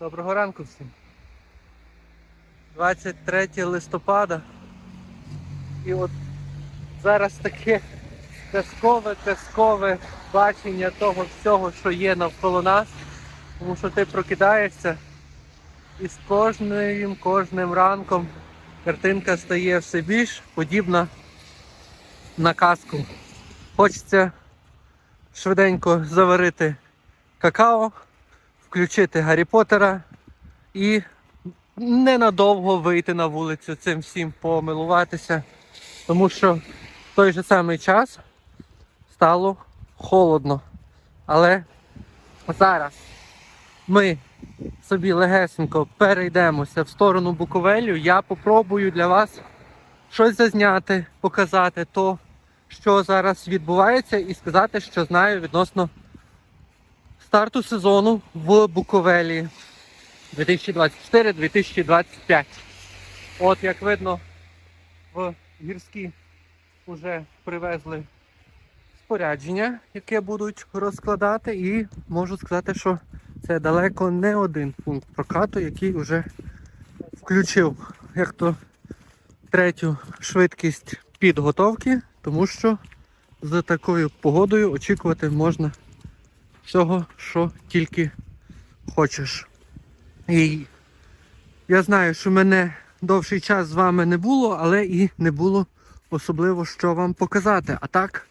Доброго ранку всім. 23 листопада. І от зараз таке казкове, казкове бачення того всього, що є навколо нас. Тому що ти прокидаєшся і з кожним, кожним ранком картинка стає все більш подібна на казку. Хочеться швиденько заварити какао, включити Гаррі Поттера і ненадовго вийти на вулицю цим всім помилуватися, тому що в той же самий час стало холодно. Але зараз ми собі легесенько перейдемося в сторону Буковелю. Я попробую для вас щось зазняти, показати то, що зараз відбувається, і сказати, що знаю відносно старту сезону в Буковелі. 2024-2025. От як видно, в гірські вже привезли спорядження, яке будуть розкладати, і можу сказати, що це далеко не один пункт прокату, який вже включив як то третю швидкість підготовки, тому що з такою погодою очікувати можна всього, що тільки хочеш. І я знаю, що мене довший час з вами не було, але і не було особливо що вам показати. А так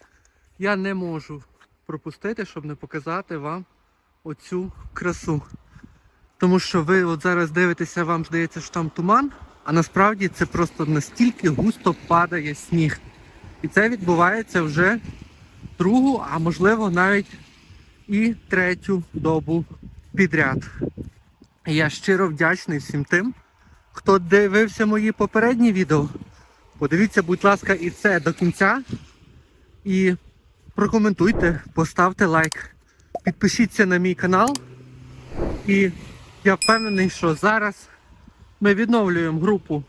я не можу пропустити, щоб не показати вам оцю красу. Тому що ви от зараз дивитеся, вам здається, що там туман, а насправді це просто настільки густо падає сніг. І це відбувається вже другу, а можливо навіть і третю добу підряд. Я щиро вдячний всім тим, хто дивився мої попередні відео. Подивіться, будь ласка, і це до кінця. І прокоментуйте, поставте лайк, підпишіться на мій канал. І я впевнений, що зараз ми відновлюємо групу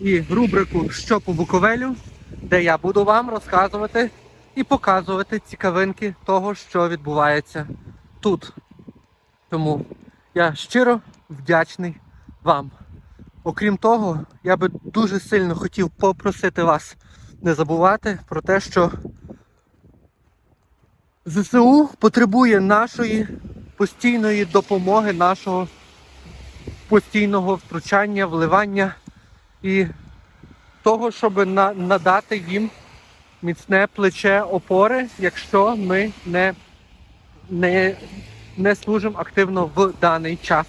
і рубрику Що по Буковелю, де я буду вам розказувати і показувати цікавинки того, що відбувається тут. Тому я щиро вдячний вам. Окрім того, я би дуже сильно хотів попросити вас не забувати про те, що ЗСУ потребує нашої постійної допомоги, нашого постійного втручання, вливання і того, щоб на- надати їм міцне плече опори, якщо ми не, не, не служимо активно в даний час.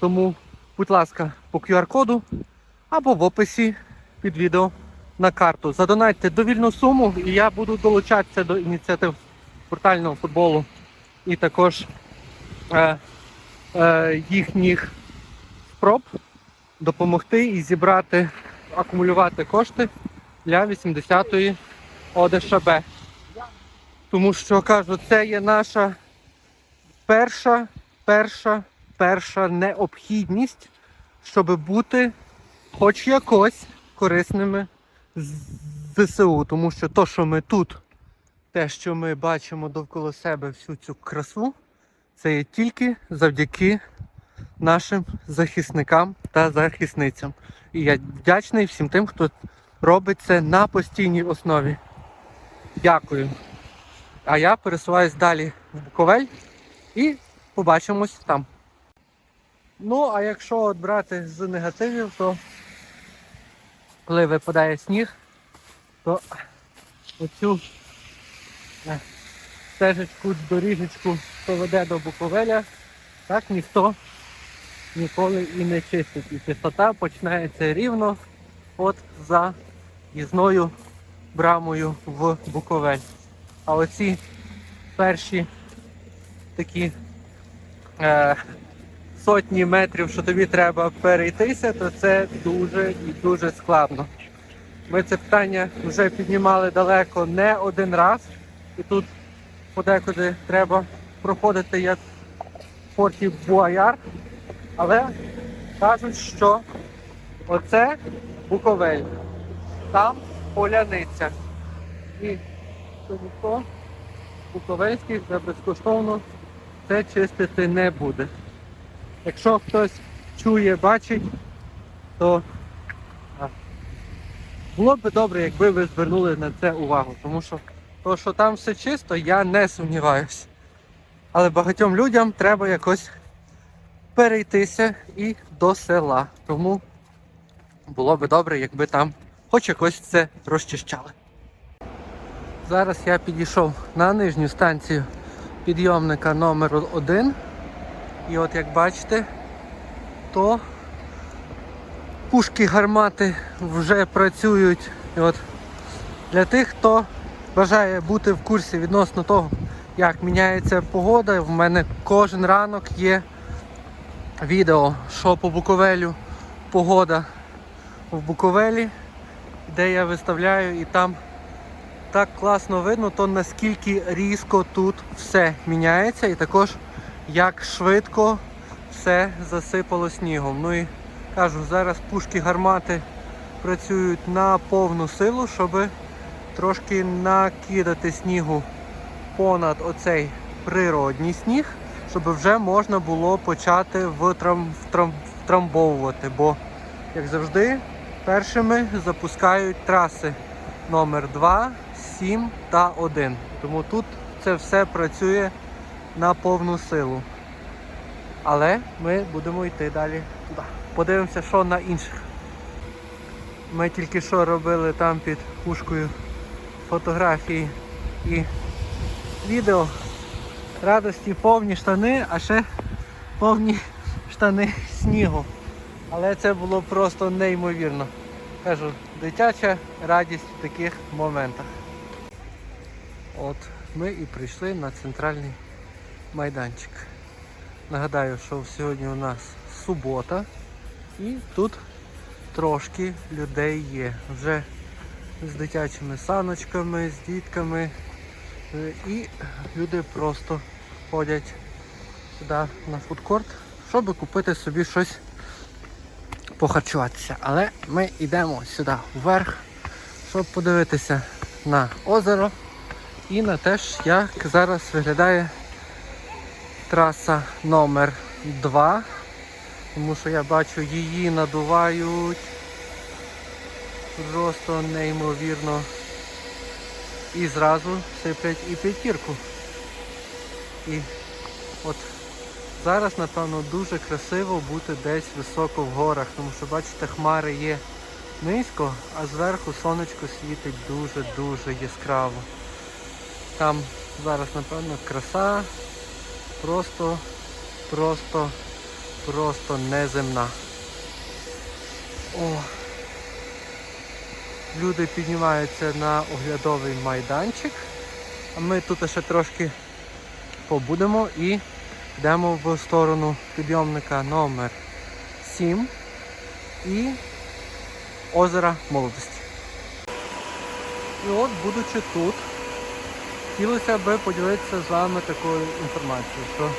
Тому, будь ласка, по QR-коду або в описі під відео на карту. Задонайте довільну суму, і я буду долучатися до ініціатив портального футболу і також е, е, їхніх спроб допомогти і зібрати, акумулювати кошти для 80-ї ОДШБ. Тому що кажу, це є наша перша, перша, перша необхідність, щоб бути хоч якось корисними з ЗСУ. Тому що то, що ми тут, те, що ми бачимо довкола себе всю цю красу, це є тільки завдяки нашим захисникам та захисницям. І я вдячний всім тим, хто робить це на постійній основі. Дякую. А я пересуваюсь далі в Буковель і побачимось там. Ну, а якщо от брати з негативів, то коли випадає сніг, то оцю е, стежечку, доріжечку, що веде до Буковеля, так ніхто ніколи і не чистить. І чистота починається рівно от за їзною брамою в Буковель. А оці перші такі е, сотні метрів, що тобі треба перейтися, то це дуже і дуже складно. Ми це питання вже піднімали далеко не один раз, і тут подекуди треба проходити як в порті Буаяр, але кажуть, що оце Буковель, там поляниця. І ніхто Буковельський вже безкоштовно це чистити не буде. Якщо хтось чує, бачить, то а, було б добре, якби ви звернули на це увагу, тому що то, що там все чисто, я не сумніваюся. Але багатьом людям треба якось перейтися і до села. Тому було би добре, якби там хоч якось це розчищали. Зараз я підійшов на нижню станцію підйомника номер 1 І от як бачите, то пушки гармати вже працюють. І от для тих, хто бажає бути в курсі відносно того, як міняється погода, в мене кожен ранок є відео, що по Буковелю погода в Буковелі, де я виставляю і там так класно видно, то наскільки різко тут все міняється і також як швидко все засипало снігом. Ну і кажу, зараз пушки гармати працюють на повну силу, щоб трошки накидати снігу понад оцей природній сніг, щоб вже можна було почати втрам, втрам, втрамбовувати. Бо, як завжди, першими запускають траси номер 2, 7 та 1. Тому тут це все працює на повну силу. Але ми будемо йти далі туди. Подивимося, що на інших. Ми тільки що робили там під пушкою фотографії і відео. Радості повні штани, а ще повні штани снігу. Але це було просто неймовірно. Кажу, дитяча радість в таких моментах. От ми і прийшли на центральний майданчик. Нагадаю, що сьогодні у нас субота і тут трошки людей є. Вже з дитячими саночками, з дітками. І люди просто ходять сюди на фудкорт, щоб купити собі щось похарчуватися. Але ми йдемо сюди вверх, щоб подивитися на озеро і на те, як зараз виглядає траса номер 2 тому що я бачу її надувають просто неймовірно. І зразу сиплять і п'ятірку. І от зараз, напевно, дуже красиво бути десь високо в горах, тому що, бачите, хмари є низько, а зверху сонечко світить дуже-дуже яскраво. Там зараз, напевно, краса просто, просто, просто неземна. О! Люди піднімаються на оглядовий майданчик, а ми тут ще трошки побудемо і йдемо в сторону підйомника номер 7 і озера молодості. І от, будучи тут, хотілося б поділитися з вами такою інформацією, що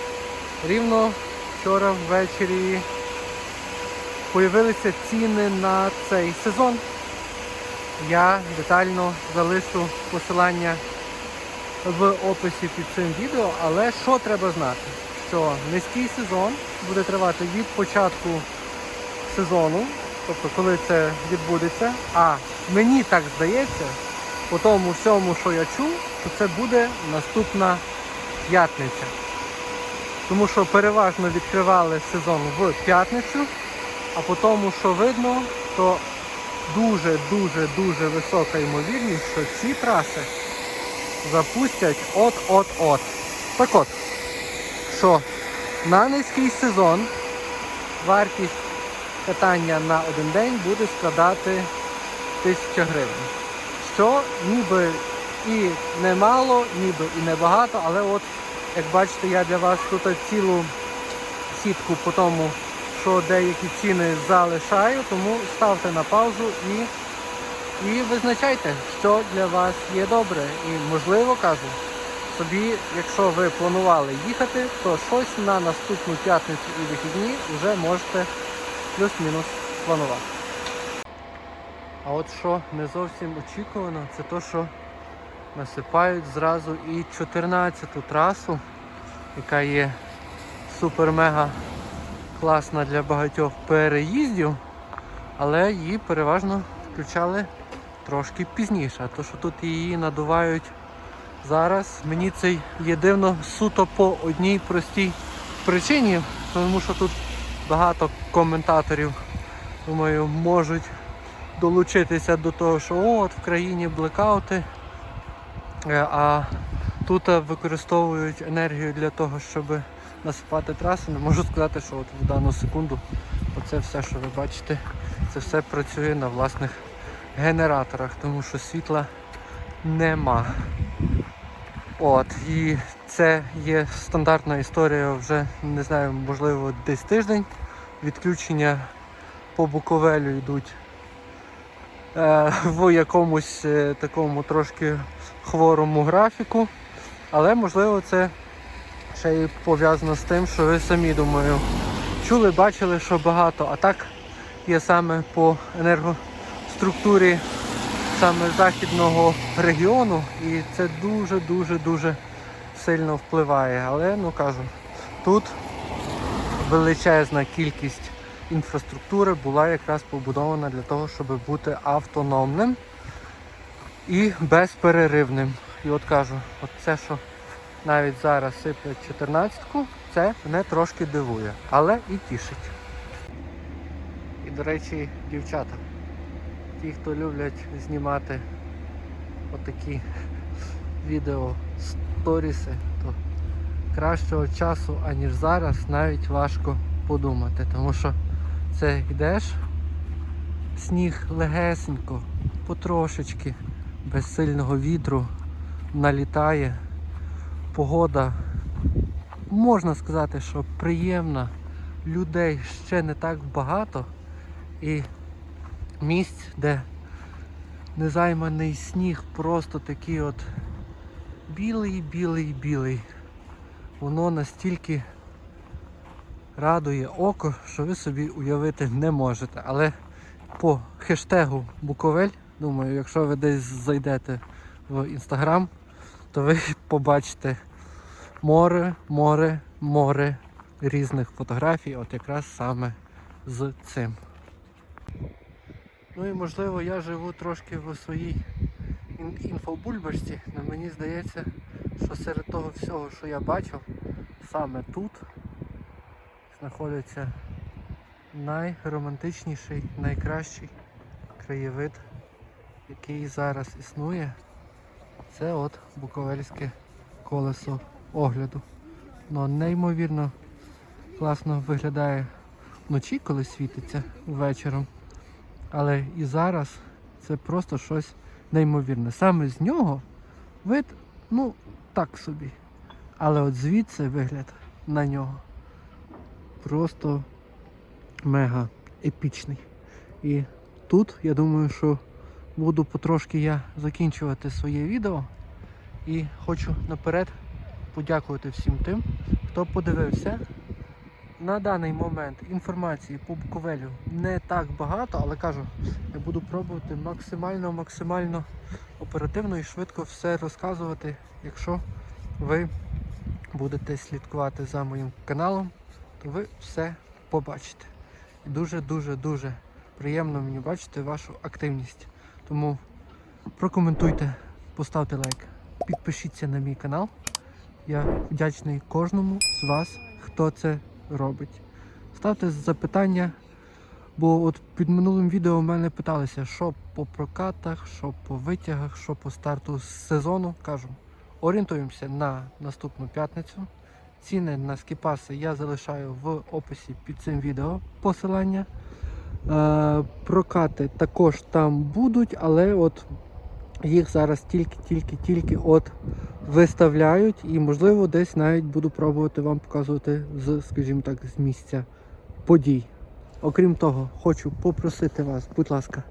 рівно вчора ввечері появилися ціни на цей сезон. Я детально залишу посилання в описі під цим відео, але що треба знати? Що низький сезон буде тривати від початку сезону, тобто коли це відбудеться, а мені так здається, по тому всьому, що я чув, що це буде наступна п'ятниця. Тому що переважно відкривали сезон в п'ятницю, а по тому, що видно, то дуже-дуже-дуже висока ймовірність, що ці траси запустять от-от-от. Так от, що на низький сезон вартість катання на один день буде складати 1000 гривень. Що ніби і немало, ніби і небагато, але от, як бачите, я для вас тут цілу сітку по тому що деякі ціни залишаю, тому ставте на паузу і і визначайте, що для вас є добре. І можливо кажу, собі, якщо ви планували їхати, то щось на наступну п'ятницю і вихідні вже можете плюс-мінус планувати. А от що не зовсім очікувано, це то, що насипають зразу і 14-ту трасу, яка є супер-мега класна для багатьох переїздів, але її переважно включали трошки пізніше. А то, що тут її надувають зараз, мені це є дивно суто по одній простій причині, тому що тут багато коментаторів, думаю, можуть долучитися до того, що от в країні блекаути, е, а тут е, використовують енергію для того, щоб насипати траси. Не можу сказати, що от в дану секунду оце все, що ви бачите, це все працює на власних генераторах, тому що світла нема. От, і це є стандартна історія вже, не знаю, можливо, десь тиждень. Відключення по Буковелю йдуть е, в якомусь е, такому трошки хворому графіку. Але можливо це ще й пов'язано з тим, що ви самі думаю, чули, бачили, що багато атак є саме по енергоструктурі саме західного регіону, і це дуже-дуже дуже сильно впливає. Але ну кажу, тут величезна кількість інфраструктури була якраз побудована для того, щоб бути автономним і безпереривним. І от кажу, от це, що навіть зараз сиплять 14-ку, це мене трошки дивує, але і тішить. І, до речі, дівчата, ті, хто люблять знімати отакі відео сторіси, то кращого часу, аніж зараз, навіть важко подумати, тому що це йдеш, сніг легесенько, потрошечки, без сильного вітру налітає. Погода, можна сказати, що приємна, людей ще не так багато і місць, де незайманий сніг, просто такий от білий, білий, білий. Воно настільки радує око, що ви собі уявити не можете. Але по хештегу Буковель, думаю, якщо ви десь зайдете в інстаграм, то ви побачите море, море, море різних фотографій, от якраз саме з цим. Ну і можливо я живу трошки в своїй інфобульбашці, але мені здається, що серед того всього, що я бачив, саме тут знаходиться найромантичніший, найкращий краєвид, який зараз існує. Це от Буковельське колесо огляду. Воно неймовірно класно виглядає вночі, коли світиться вечором. Але і зараз це просто щось неймовірне. Саме з нього вид, ну, так собі. Але от звідси вигляд на нього просто мега епічний. І тут я думаю, що буду потрошки я закінчувати своє відео. І хочу наперед подякувати всім тим, хто подивився. На даний момент інформації по Буковелю не так багато, але кажу, я буду пробувати максимально, максимально оперативно і швидко все розказувати. Якщо ви будете слідкувати за моїм каналом, то ви все побачите. І дуже-дуже дуже приємно мені бачити вашу активність. Тому прокоментуйте, поставте лайк, підпишіться на мій канал. Я вдячний кожному з вас, хто це робить. Ставте запитання, бо от під минулим відео в мене питалися, що по прокатах, що по витягах, що по старту сезону. Кажу, орієнтуємося на наступну п'ятницю. Ціни на скіпаси я залишаю в описі під цим відео посилання. Е, прокати також там будуть, але от їх зараз тільки-тільки-тільки от виставляють і можливо десь навіть буду пробувати вам показувати з, скажімо так, з місця подій. Окрім того, хочу попросити вас, будь ласка,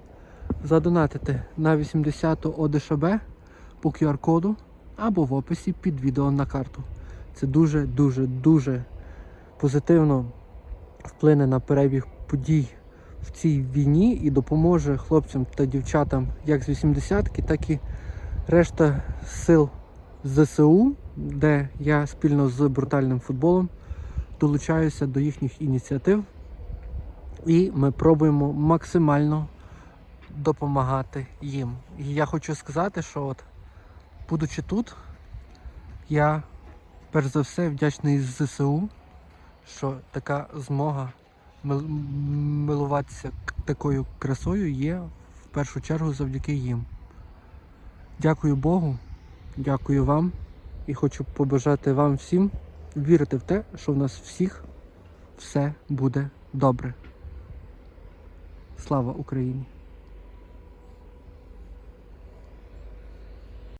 задонатити на 80-ту ОДШБ по QR-коду або в описі під відео на карту. Це дуже-дуже дуже позитивно вплине на перебіг подій в цій війні і допоможе хлопцям та дівчатам як з 80-ки, так і решта сил ЗСУ, де я спільно з брутальним футболом долучаюся до їхніх ініціатив, і ми пробуємо максимально допомагати їм. І я хочу сказати, що от, будучи тут, я перш за все вдячний ЗСУ, що така змога милуватися такою красою є в першу чергу завдяки їм. Дякую Богу, дякую вам і хочу побажати вам всім вірити в те, що в нас всіх все буде добре. Слава Україні!